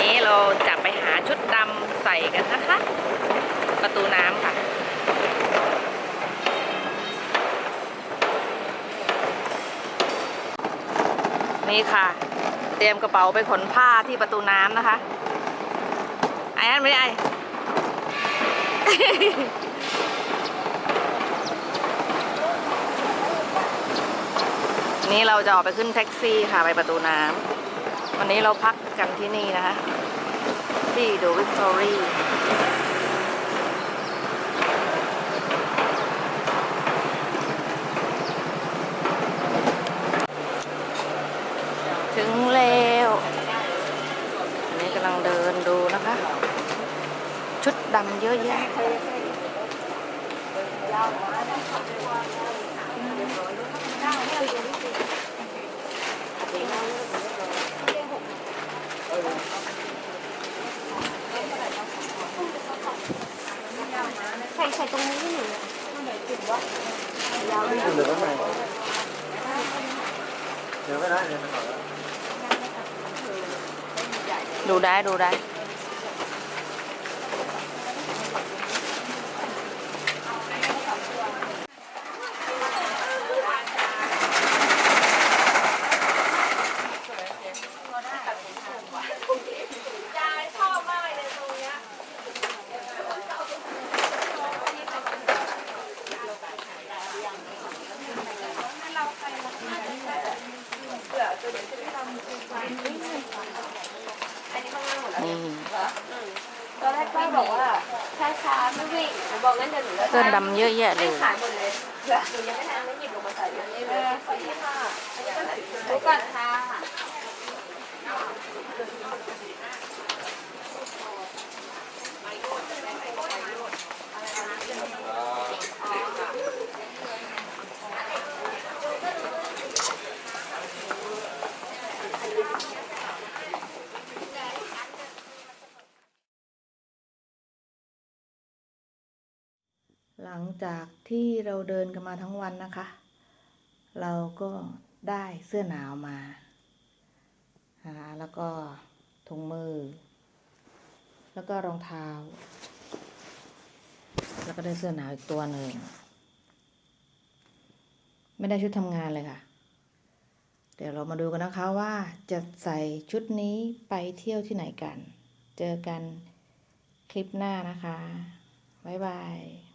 นี้เราจะไปหาชุดดำใส่กันนะคะ ประตูน้ำค่ะนี่ค่ะ เตรียมกระเป๋าไปขนผ้าที่ประตูน้ำนะคะ ไอ้นั่นไม่ได้ไอ้นี่เราจะออกไปขึ้นแท็กซี่ค่ะไปประตูน้ำ วันนี้เราพักกันที่นี่นะคะที่ดูวิกตอรี่ถึงแล้วอันนี้กำลังเดินดูนะคะ ชุดดำเยอะแยะ ใส่ใส่ตรงนี้ให้หนูเดี๋ยวจุดว่าเหลือข้างในเดี๋ยวไม่ได้เดี๋ยวไม่ต่อแล้วดูได้ดูได้ นี่ตอนแรกป้าบอกว่าช้าๆไม่วิ่งหนูบอกงั้นเดี๋ยวหนูจะเสื้อดำเยอะแยะเลไม่ย ขายหมดเลยหนูยังไม่ทันได้หยิบลงมาใส่เลยนี่เลยสี่ค่ะอันนี้ก็ดูก่อนค่ะ หลังจากที่เราเดินกันมาทั้งวันนะคะ เราก็ได้เสื้อหนาวมาแล้วก็ถุงมือ แล้วก็รองเท้า แล้วก็ได้เสื้อหนาวอีกตัวหนึ่ง ไม่ได้ชุดทำงานเลยค่ะ เดี๋ยวเรามาดูกันนะคะว่าจะใส่ชุดนี้ไปเที่ยวที่ไหนกัน เจอกันคลิปหน้านะคะ บ๊ายบาย